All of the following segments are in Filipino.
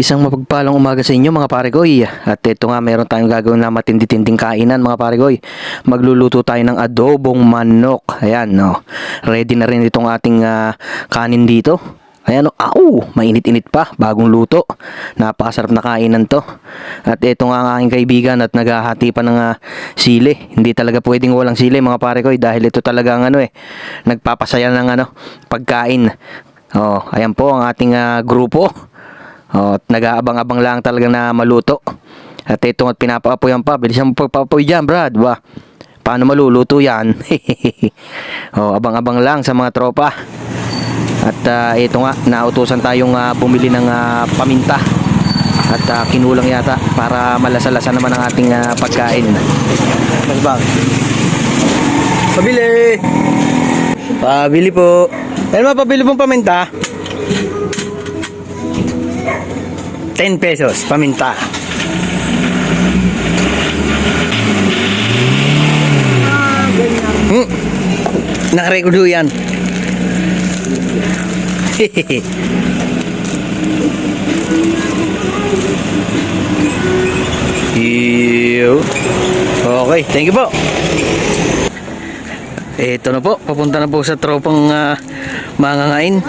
Isang mapagpalang umaga sa inyo mga paregoy. At ito nga meron tayong gagawin na matindi-tinding kainan mga paregoy. Magluluto tayo ng adobong manok. Ayan no. Ready na rin itong ating ah, kanin dito. Ayan o, au, mainit-init pa, bagong luto. Napakasarap na kainan to. At ito nga ang aking kaibigan at naghahati pa ng ah, sili. Hindi talaga pwedeng walang sili mga pare ko dahil ito talaga ang ano eh, nagpapasaya ng ano, pagkain. Oh, ayan po ang ating ah, grupo. Oh, at nag-aabang-abang lang talaga na maluto. At ito at pinapaapoyan pa. Bilisan mo pagpapoy dyan, Brad. Ba? Paano maluluto yan? oh, abang-abang lang sa mga tropa. At ah, ito nga, nautusan tayong ah, bumili ng ah, paminta. At ah, kinulang yata para malasa-lasa naman ang ating ah, pagkain. Mas bang? Pabili! Pabili po. Ano mapabili pong paminta? 10 pesos, paminta. Hmm. Nakarecord ho yan. Okay, thank you po. Ito na po, papunta na po sa tropang uh, mangangain.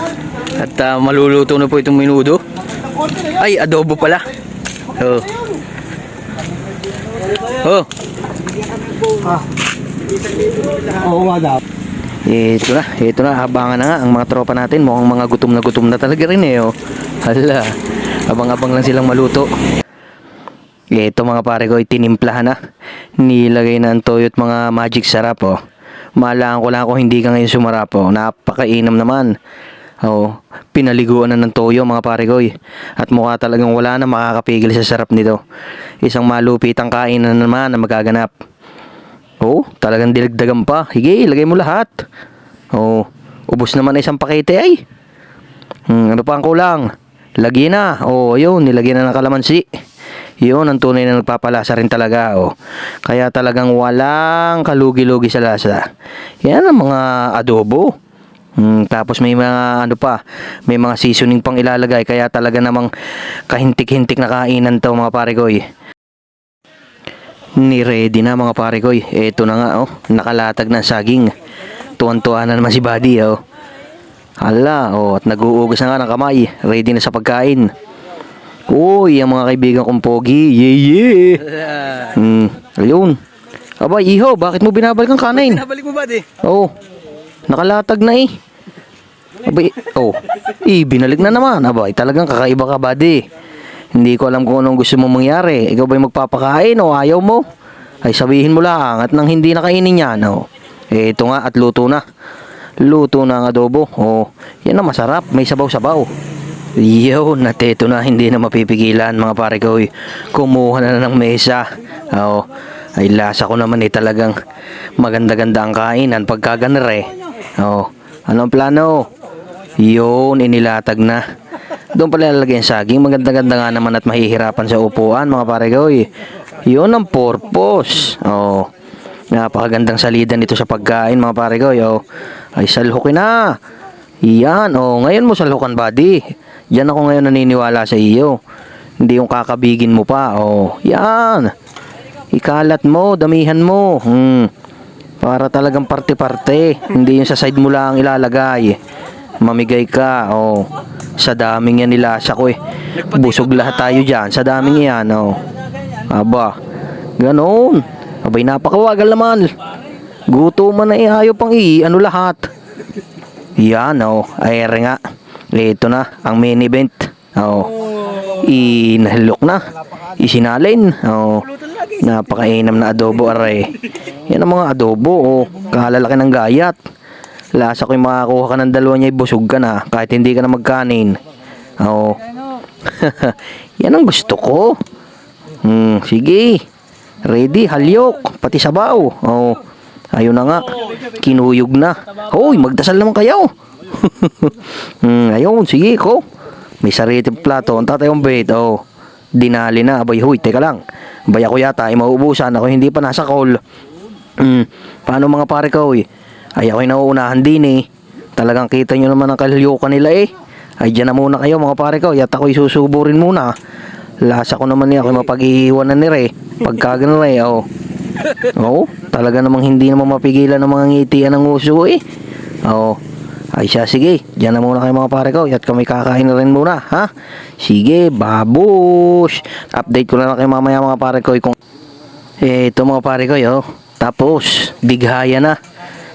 At ah, maluluto na po itong minudo. Ay, adobo pala. Oh. Oh, Oo nga daw. ito na, ito na, abangan na nga ang mga tropa natin. Mukhang mga gutom na gutom na talaga rin eh. Oh. Hala, abang-abang lang silang maluto. Ito mga pare ko, itinimplahan na. Nilagay na ang toyo at mga magic sarap oh. Malaan ko lang kung hindi ka ngayon sumarap oh. Napakainam naman. Oh, pinaliguan na ng toyo mga pare ko eh. At mukha talagang wala na makakapigil sa sarap nito. Isang malupit ang kainan naman na magaganap. Oh, talagang dilagdagan pa. Sige, ilagay mo lahat. Oh, ubos naman na isang pakete ay. Hmm, ano pa ang kulang? Lagyan na. Oh, ayun, nilagyan na ng kalamansi. Yun, ang tunay na nagpapalasa rin talaga. Oh. Kaya talagang walang kalugi-lugi sa lasa. Yan ang mga adobo. Hmm, tapos may mga ano pa, may mga seasoning pang ilalagay kaya talaga namang kahintik-hintik na kainan to mga pare ko. eh. Ni ready na mga pare ko. eh. Ito na nga oh, nakalatag ng saging. Tuwan-tuwa na naman si Buddy oh. Hala, oh, at nag-uugas na nga ng kamay. Ready na sa pagkain. Uy, ang mga kaibigan kong pogi. Yeah, yeah. Hmm, ayun. Aba, iho, bakit mo binabalik ang kanin? Nabalik mo ba di? Oh, nakalatag na eh. Abay, oh, eh, binalik na naman. Abay, talagang kakaiba ka, buddy. Hindi ko alam kung anong gusto mong mangyari. Ikaw ba'y magpapakain o ayaw mo? Ay sabihin mo lang at nang hindi nakainin yan. Oh. Eh, ito nga at luto na. Luto na ang adobo. Oh, yan na masarap. May sabaw-sabaw. Yun, at ito na hindi na mapipigilan mga pare ko. eh. Kumuha na ng mesa. Oh, ay lasa ko naman eh talagang maganda-ganda ang kainan pagka ganar eh. Oh, anong plano? Yun, inilatag na. Doon pala lalagay ang saging. Maganda-ganda nga naman at mahihirapan sa upuan mga pare eh. Yun ang purpose. Oh, napakagandang salida nito sa pagkain mga pare ko. Oh, ay salhukin na. Yan, oh, ngayon mo salhukan buddy. Yan ako ngayon naniniwala sa iyo. Hindi yung kakabigin mo pa. Oh, yan. Ikalat mo, damihan mo. Hmm. Para talagang parte-parte. Hindi yung sa side mo lang ilalagay. Mamigay ka. Oh. Sa daming yan nilasa ko eh. Busog lahat tayo dyan. Sa daming yan. Oh. Aba. Ganon. Abay napakawagal naman. Guto man na eh. Ayaw pang i. Ano lahat. Yan oh. Ay nga. Ito na. Ang main event. Oh. Inhalok na. Isinalin. Oh. Napakainam na adobo aray. Yan ang mga adobo. Oh. Kahalalaki ng gayat. Lasa ko yung makakuha ka ng dalawa niya, busog ka na. Kahit hindi ka na magkanin. Oo. Yan ang gusto ko. Hmm, sige. Ready, halyok. Pati sabaw. Oo. Ayun na nga. Kinuyog na. Hoy, magdasal naman kayo. hmm, ayun, sige ko. May sarili plato. Ang tatay yung bait. Oh. Dinali na. Abay, huy, teka lang. Abay ako yata ay mauubusan. Ako hindi pa nasa call. Hmm, paano mga pare ko? Eh? Ay ako'y nauunahan din eh. Talagang kita nyo naman ang kalyukan nila eh. Ay, dyan na muna kayo mga pare ko. Yat ako'y susubo rin muna. Lasa ko naman niya ako mapag-iiwanan ni Ray. Pagka ganun Ray, oh. Oo, talaga namang hindi naman mapigilan ng mga ngitian ng uso eh. Oo. Ay siya, sige. Diyan na muna kayo mga pare ko. At kami kakain na rin muna, ha? Sige, babush. Update ko na lang kayo mamaya mga pare ko. Kung... Eh, ito mga pare ko, yo. Tapos, bighaya na.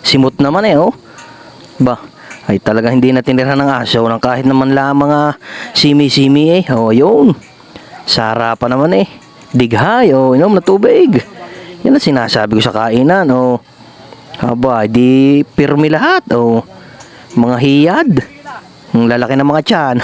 Simot naman eh, oh. Ba, ay talaga hindi na tinira ng aso ng kahit naman lang mga simi-simi eh. Oh, yun. Sara pa naman eh. Dighay, oh, inom na tubig. Yan ang sinasabi ko sa kainan, oh. Aba, di pirmi lahat, oh. Mga hiyad. Ang lalaki ng mga tiyan.